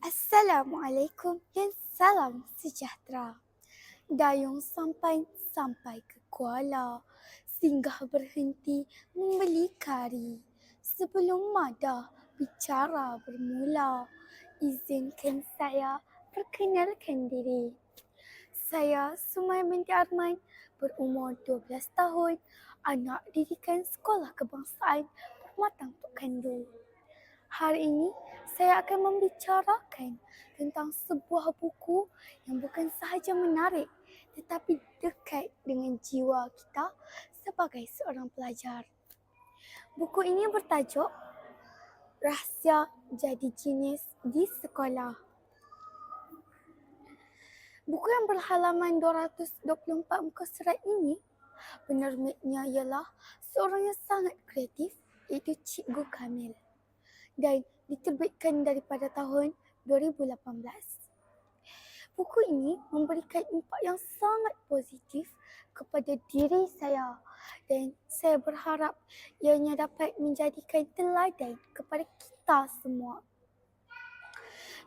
Assalamualaikum dan salam sejahtera. Dayung sampai sampai ke Kuala, singgah berhenti membeli kari. Sebelum madah bicara bermula, izinkan saya perkenalkan diri. Saya Sumai binti Arman, berumur 12 tahun, anak didikan Sekolah Kebangsaan Permatang Tok Kandu. Hari ini saya akan membicarakan tentang sebuah buku yang bukan sahaja menarik tetapi dekat dengan jiwa kita sebagai seorang pelajar. Buku ini bertajuk Rahsia Jadi Jenis di Sekolah. Buku yang berhalaman 224 muka surat ini penerbitnya ialah seorang yang sangat kreatif iaitu Cikgu Kamil dan diterbitkan daripada tahun 2018. Buku ini memberikan impak yang sangat positif kepada diri saya dan saya berharap ianya dapat menjadikan teladan kepada kita semua.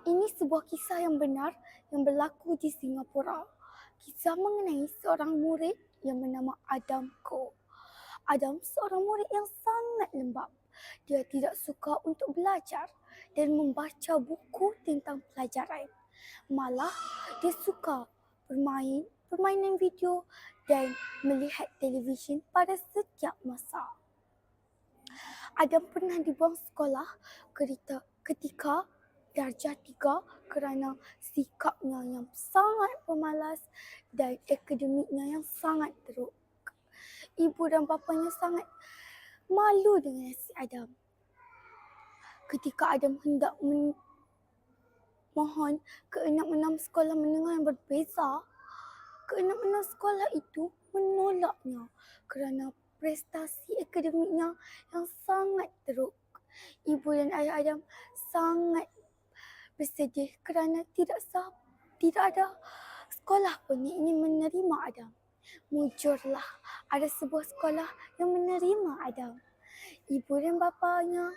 Ini sebuah kisah yang benar yang berlaku di Singapura. Kisah mengenai seorang murid yang bernama Adam Ko. Adam seorang murid yang sangat lembab dia tidak suka untuk belajar dan membaca buku tentang pelajaran. Malah dia suka bermain permainan video dan melihat televisyen pada setiap masa. Adam pernah dibuang sekolah ketika, ketika darjah tiga kerana sikapnya yang sangat pemalas dan akademiknya yang sangat teruk. Ibu dan bapanya sangat malu dengan si Adam. Ketika Adam hendak men- mohon ke enam-enam sekolah menengah yang berbeza, ke enam-enam sekolah itu menolaknya kerana prestasi akademiknya yang sangat teruk. Ibu dan ayah Adam sangat bersedih kerana tidak sah, tidak ada sekolah pun yang ingin menerima Adam. Mujurlah ada sebuah sekolah yang menerima Adam. Ibu dan bapanya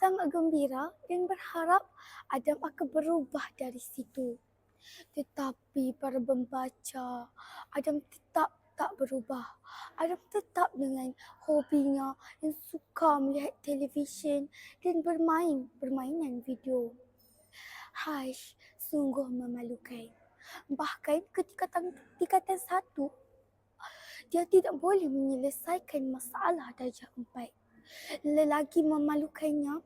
sangat gembira dan berharap Adam akan berubah dari situ. Tetapi para pembaca, Adam tetap tak berubah. Adam tetap dengan hobinya yang suka melihat televisyen dan bermain permainan video. Haish, sungguh memalukan. Bahkan ketika tingkatan satu, dia tidak boleh menyelesaikan masalah darjah empat. Lelagi memalukannya,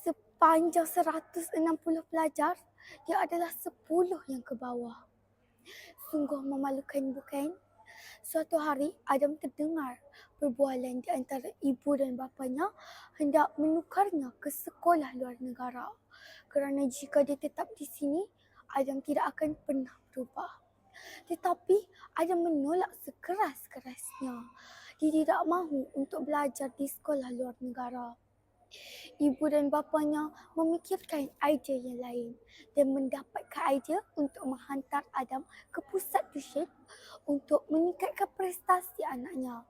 sepanjang 160 pelajar, dia adalah 10 yang ke bawah. Sungguh memalukan bukan? Suatu hari Adam terdengar perbualan di antara ibu dan bapanya hendak menukarnya ke sekolah luar negara. Kerana jika dia tetap di sini, Adam tidak akan pernah berubah. Tetapi ada menolak sekeras-kerasnya. Dia tidak mahu untuk belajar di sekolah luar negara. Ibu dan bapanya memikirkan idea yang lain dan mendapatkan idea untuk menghantar Adam ke pusat tuition untuk meningkatkan prestasi anaknya.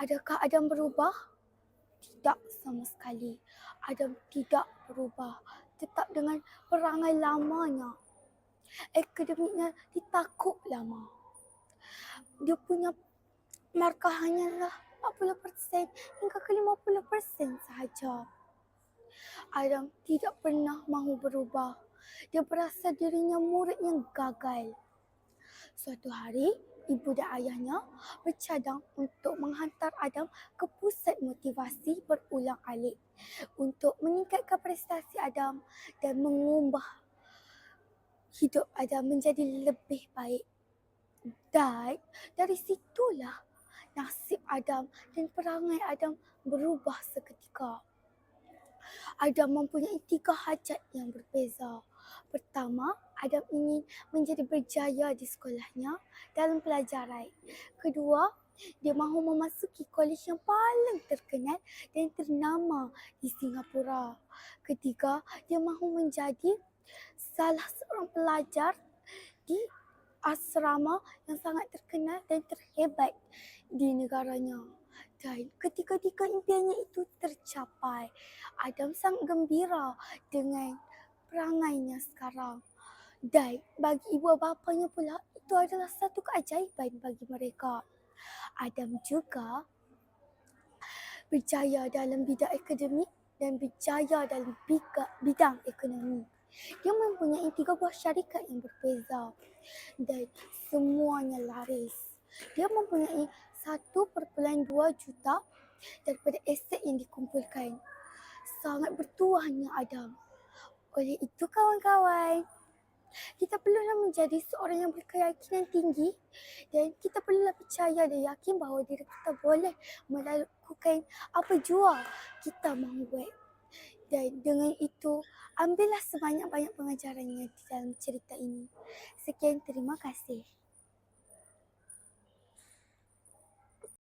Adakah Adam berubah? Tidak sama sekali. Adam tidak berubah. Tetap dengan perangai lamanya akademiknya ditakuk lama. Dia punya markah hanyalah 40% hingga ke 50% sahaja. Adam tidak pernah mahu berubah. Dia berasa dirinya murid yang gagal. Suatu hari, ibu dan ayahnya bercadang untuk menghantar Adam ke pusat motivasi berulang alik untuk meningkatkan prestasi Adam dan mengubah hidup Adam menjadi lebih baik. Dan dari situlah nasib Adam dan perangai Adam berubah seketika. Adam mempunyai tiga hajat yang berbeza. Pertama, Adam ingin menjadi berjaya di sekolahnya dalam pelajaran. Kedua, dia mahu memasuki kolej yang paling terkenal dan ternama di Singapura. Ketiga, dia mahu menjadi salah seorang pelajar di asrama yang sangat terkenal dan terhebat di negaranya. Dan ketika-ketika impiannya itu tercapai, Adam sangat gembira dengan perangainya sekarang. Dan bagi ibu bapanya pula, itu adalah satu keajaiban bagi mereka. Adam juga berjaya dalam bidang akademik dan berjaya dalam bidang ekonomi. Dia mempunyai tiga buah syarikat yang berbeza dan semuanya laris. Dia mempunyai 1.2 juta daripada aset yang dikumpulkan. Sangat bertuahnya Adam. Oleh itu kawan-kawan, kita perlulah menjadi seorang yang berkeyakinan tinggi dan kita perlulah percaya dan yakin bahawa diri kita boleh melakukan apa jua kita mahu buat. Dan dengan itu, ambillah sebanyak-banyak pengajarannya di dalam cerita ini. Sekian, terima kasih.